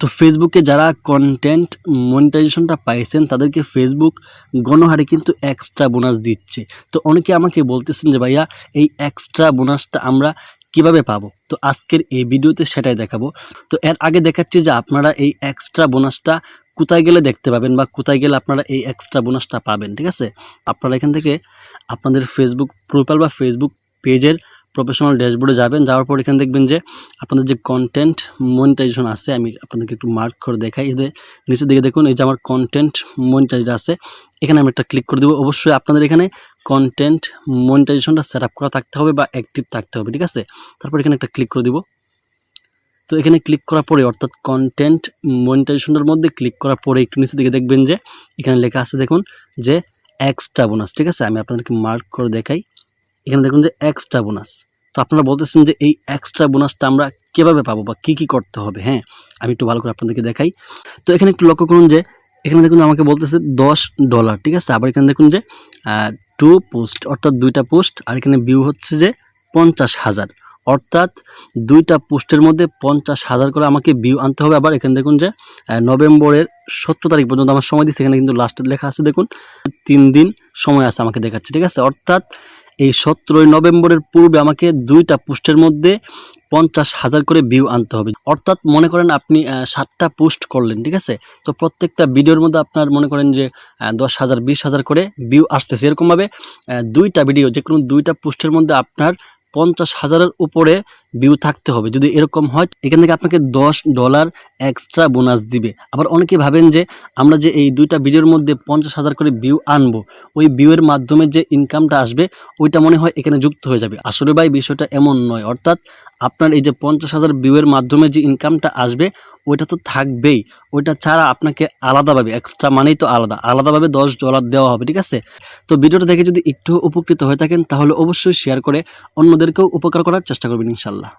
তো ফেসবুকে যারা কন্টেন্ট মনিটাইজেশনটা পাইছেন, তাদেরকে ফেসবুক গণহারে কিন্তু এক্সট্রা বোনাস দিচ্ছে। তো অনেকে আমাকে বলতেছেন যে, ভাইয়া, এই এক্সট্রা বোনাসটা আমরা কীভাবে পাবো? তো আজকের এই ভিডিওতে সেটাই দেখাবো। তো এর আগে দেখাচ্ছি যে, আপনারা এই এক্সট্রা বোনাসটা কোথায় গেলে দেখতে পাবেন বা কোথায় গেলে আপনারা এই এক্সট্রা বোনাসটা পাবেন, ঠিক আছে? আপনারা এখান থেকে আপনাদের ফেসবুক প্রোফাইল বা ফেসবুক পেজের প্রফেশনাল ড্যাশবোর্ডে যাবেন, যাওয়ার পর এখানে দেখবেন যে আপনাদের যে কন্টেন্ট মনিটাইজেশন আছে, আমি আপনাদেরকে একটু মার্ক করে দেখাই। এদের নিচের দিকে দেখুন, এই যে আমার কন্টেন্ট মনিটাইজ আছে, এখানে আমি একটা ক্লিক করে দেবো। অবশ্যই আপনাদের এখানে কন্টেন্ট মনিটাইজেশনটা সেট আপ করা থাকতে হবে বা অ্যাক্টিভ থাকতে হবে, ঠিক আছে? তারপর এখানে একটা ক্লিক করে দিব। তো এখানে ক্লিক করার পরে, অর্থাৎ কন্টেন্ট মনিটাইজেশনের মধ্যে ক্লিক করার পরে একটু নিচের দিকে দেখবেন যে এখানে লেখা আছে, দেখুন যে এক্সট্রা বোনাস ঠিক আছে? আমি আপনাদেরকে মার্ক করে দেখাই। এখানে দেখুন যে এক্সট্রা বোনাস তো আপনারা বলতেছেন যে এই এক্সট্রা বোনাসটা আমরা কীভাবে পাবো বা কী কী করতে হবে? হ্যাঁ আমি একটু ভালো করে আপনাদেরকে দেখাই। তো এখানে একটু লক্ষ্য করুন যে, এখানে দেখুন আমাকে বলতেছে দশ ডলার ঠিক আছে? আবার এখানে দেখুন যে টু পোস্ট অর্থাৎ দুইটা পোস্ট আর এখানে ভিউ হচ্ছে যে পঞ্চাশ হাজার। অর্থাৎ দুইটা পোস্টের মধ্যে পঞ্চাশ হাজার করে আমাকে ভিউ আনতে হবে। আবার এখানে দেখুন যে নভেম্বরের সত্তর তারিখ পর্যন্ত আমার সময় দিচ্ছে। এখানে কিন্তু লাস্টে লেখা আছে, দেখুন, তিন দিন সময় আছে আমাকে দেখাচ্ছে, ঠিক আছে? অর্থাৎ এই সতেরোই নভেম্বরের পূর্বে আমাকে দুইটা পোস্টের মধ্যে পঞ্চাশ হাজার করে ভিউ আনতে হবে। অর্থাৎ মনে করেন আপনি সাতটা পোস্ট করলেন, ঠিক আছে? তো প্রত্যেকটা ভিডিওর মধ্যে আপনার মনে করেন যে দশ হাজার, বিশ হাজার করে ভিউ আসতেছে। এরকমভাবে দুইটা ভিডিও যে কোনো দুইটা পোস্টের মধ্যে আপনার পঞ্চাশ হাজারের উপরে ভিউ থাকতে হবে। যদি এরকম হয়, এখান থেকে আপনাকে দশ ডলার এক্সট্রা বোনাস দিবে। আবার অনেকে ভাবেন যে, আমরা যে এই দুইটা ভিডিওর মধ্যে পঞ্চাশ হাজার করে ভিউ আনব, ওই ভিউয়ের মাধ্যমে যে ইনকামটা আসবে, ওইটা মনে হয় এখানে যুক্ত হয়ে যাবে। আসলে ভাই, বিষয়টা এমন নয়। অর্থাৎ আপনার এই যে পঞ্চাশ হাজার ভিউয়ের মাধ্যমে যে ইনকামটা আসবে, ওইটা তো থাকবেই। ওইটা ছাড়া আপনাকে আলাদাভাবে এক্সট্রা মানেই তো আলাদা। আলাদাভাবে দশ ডলার দেওয়া হবে, ঠিক আছে? তো ভিডিওটা দেখে যদি একটু উপকৃত হয়ে থাকেন, তাহলে অবশ্যই শেয়ার করে অন্যদেরকেও উপকার করার চেষ্টা করবেন ইনশাল্লাহ